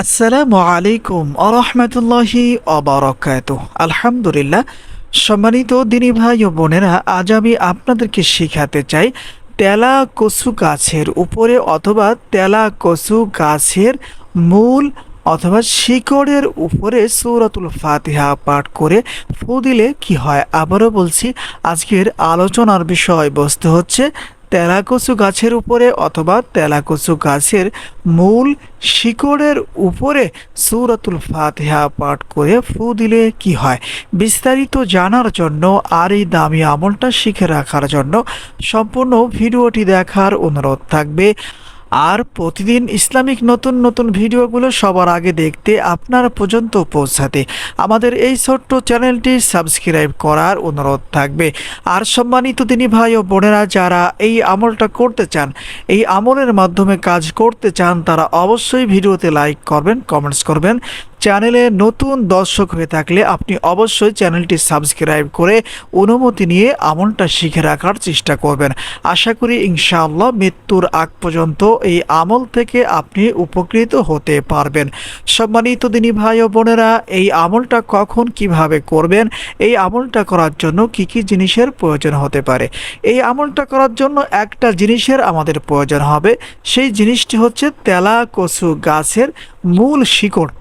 আসসালামু আলাইকুম আরহামতুল্লাহি অবরকাত আলহামদুলিল্লাহ, সম্মানিত দিনী ভাই ও বোনেরা, আজ আমি আপনাদেরকে শেখাতে চাই তেলা কচু গাছের উপরে অথবা তেলা কচু গাছের মূল অথবা শিকড়ের উপরে সৌরাতুল ফাতিহা পাঠ করে ফু দিলে কি হয়? আবারও বলছি, আজকের আলোচনার বিষয়বস্তু হচ্ছে তেলাকচু গাছের উপরে অথবা তেলাকচু গাছের মূল শিকড়ের উপরে সুরাতুল ফাতিহা পাঠ করে ফু দিলে কি হয়? বিস্তারিত জানার জন্য আর এই দামি আমলটা শিখে রাখার জন্য সম্পূর্ণ ভিডিওটি দেখার অনুরোধ থাকবে। আর প্রতিদিন ইসলামিক নতুন নতুন ভিডিওগুলো সবার আগে দেখতে আপনার পর্যন্ত পৌঁছাতে আমাদের এই ছোট্ট চ্যানেলটি সাবস্ক্রাইব করার অনুরোধ থাকবে। আর সম্মানিত তিনি ভাই ও বোনেরা, যারা এই আমলটা করতে চান, এই আমলের মাধ্যমে কাজ করতে চান, তারা অবশ্যই ভিডিওতে লাইক করবেন কমেন্টস করবেন। চ্যানেলে নতুন দর্শক হয়ে থাকলে আপনি অবশ্যই চ্যানেলটি সাবস্ক্রাইব করে অনুমতি নিয়ে আমলটা শিখে রাখার চেষ্টা করবেন। আশা করি ইনশাআল্লাহ মৃত্যুর আগ পর্যন্ত এই আমল থেকে আপনি উপকৃত হতে পারবেন। সম্মানিত দিনী ভাই ও বোনেরা, এই আমলটা কখন কীভাবে করবেন? এই আমলটা করার জন্য কি কি জিনিসের প্রয়োজন হতে পারে? এই আমলটা করার জন্য একটা জিনিসের আমাদের প্রয়োজন হবে। সেই জিনিসটি হচ্ছে তেলা কচু গাছের মূল শিকড়।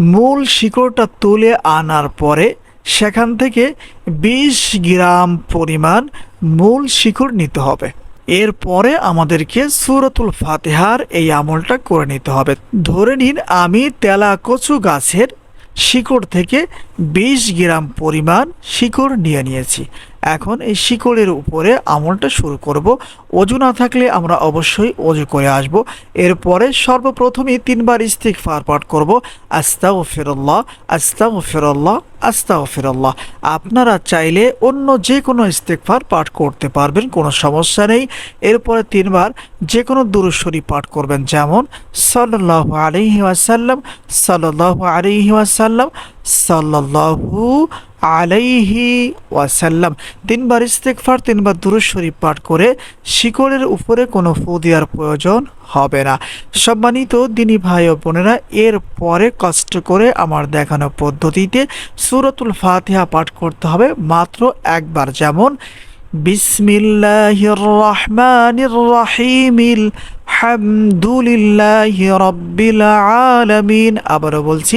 মূল শিকড়টা তুলে আনার পরে সেখান থেকে বিশ গ্রাম পরিমাণ মূল শিকড় নিতে হবে। এরপরে আমাদেরকে সুরতুল ফাতেহার এই আমলটা করে নিতে হবে। ধরে নিন আমি তেলা কচু গাছের শিকড় থেকে বিশ গ্রাম পরিমাণ শিকড় নিয়ে নিয়েছি। এখন এই শিকড়ের উপরে আমলটা শুরু করব। অজু না থাকলে আমরা অবশ্যই অজু করে আসব। এরপরে সর্বপ্রথমে তিনবার ইস্তিক ফার পাঠ করব। আস্তাও ফিরল্লাহ আস্তাও ফিরল্লাহ আস্তাও ফিরল্লাহ আপনারা চাইলে অন্য যে কোনো ইস্তেকফার পাঠ করতে পারবেন, কোনো সমস্যা নেই। এরপরে তিনবার যে কোনো দুরুশ্বরী পাঠ করবেন, যেমন সাল্লাহ আলহি ওয়াসাল্লাম সাল্লাহ আলহি ওয়াসাল্লাম সাল্লাহু আলাইহি ওয়াসাল্লাম। তিনবার ইস্তেকফার তিনবার দুরুদ শরীফ পাঠ করে শিকড়ের উপরে কোনো ফু দেওয়ার প্রয়োজন হবে না। সম্মানিত দিনী ভাই ও বোনেরা, এর পরে কষ্ট করে আমার দেখানো পদ্ধতিতে সুরতুল ফাতিহা পাঠ করতে হবে মাত্র একবার। যেমন বিসমিল্লাহির রহমানির রহিমিল হামদুলিল্লাহি রব্বিল আলামিন। আবারও বলছি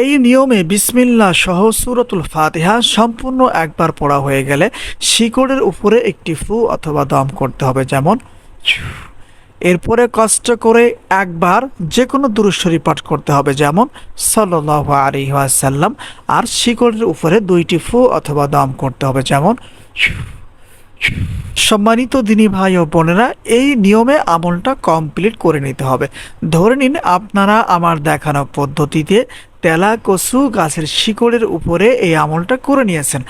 এই নিয়মে বিসমিল্লা সহ সুরতুল ফাতিহা সম্পূর্ণ একবার পড়া হয়ে গেলে শিকড়ের উপরে একটি ফু অথবা দম করতে হবে, যেমন এরপরে কষ্ট করে একবার যে কোনো দুরুশ্বরী পাঠ করতে হবে, যেমন সাল্লাহ আলিহাসাল্লাম আর শিকড়ের উপরে দুইটি ফু অথবা দম করতে হবে, যেমন সম্মানিত দিনী ভাই ও বোনেরা, এই নিয়মে আমলটা কমপ্লিট করে নিতে হবে। ধরে নিন আপনারা আমার দেখানো পদ্ধতিতে তেলা কচু গাছের শিকড়ের উপরে এই আমলটা করে নিয়েছেন।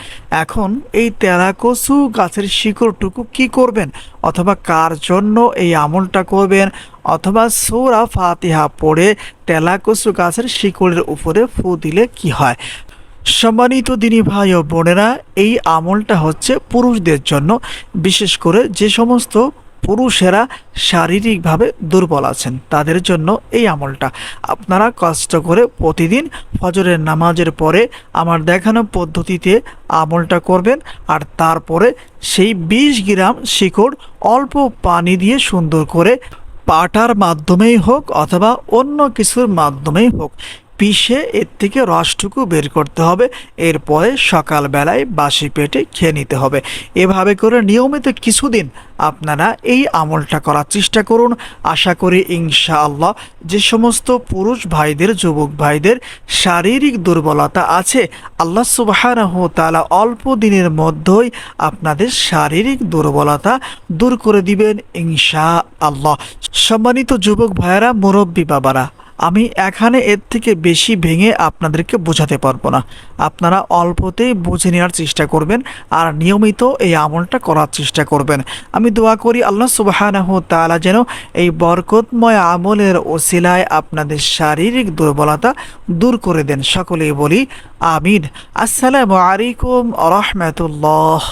এখন এই তেলা কচু গাছের শিকড়টুকু কি করবেন? অথবা কার জন্য এই আমলটা করবেন? অথবা সৌরা ফাতিহা পড়ে তেলা কচু গাছের শিকড়ের উপরে ফু দিলে কি হয়? সম্মানিত দিনী ভাই ও বোনেরা, এই আমলটা হচ্ছে পুরুষদের জন্য। বিশেষ করে যে সমস্ত পুরুষেরা শারীরিকভাবে দুর্বল আছেন, তাদের জন্য এই আমলটা। আপনারা কষ্ট করে প্রতিদিন ফজরের নামাজের পরে আমার দেখানো পদ্ধতিতে আমলটা করবেন আর তারপরে সেই বিশ গ্রাম শিকড় অল্প পানি দিয়ে সুন্দর করে পাটার মাধ্যমেই হোক অথবা অন্য কিছুর মাধ্যমেই হোক পিষে এর থেকে রসটুকু বের করতে হবে। এরপরে সকালবেলায় বাসি পেটে খেয়ে নিতে হবে। এভাবে করে নিয়মিত কিছুদিন আপনারা এই আমলটা করার চেষ্টা করুন। আশা করি ইনশাআল্লাহ যে সমস্ত পুরুষ ভাইদের, যুবক ভাইদের শারীরিক দুর্বলতা আছে, আল্লাহ সুবাহানহ তালা অল্প দিনের মধ্যেই আপনাদের শারীরিক দুর্বলতা দূর করে দিবেন ইনশা আল্লাহ সম্মানিত যুবক ভাইয়েরা, মুরব্বী বাবারা আমি এখানে এর থেকে বেশি ভেঙে আপনাদেরকে বোঝাতে পারব না। আপনারা অল্পতেই বুঝে নেওয়ার চেষ্টা করবেন আর নিয়মিত এই আমলটা করার চেষ্টা করবেন। আমি দোয়া করি আল্লাহ সুবাহানাহ তাআলা যেন এই বরকতময় আমলের ওসিলায় আপনাদের শারীরিক দুর্বলতা দূর করে দেন। সকলেই বলি, আমিন। আসসালামু আলাইকুম রহমতুল্লাহ।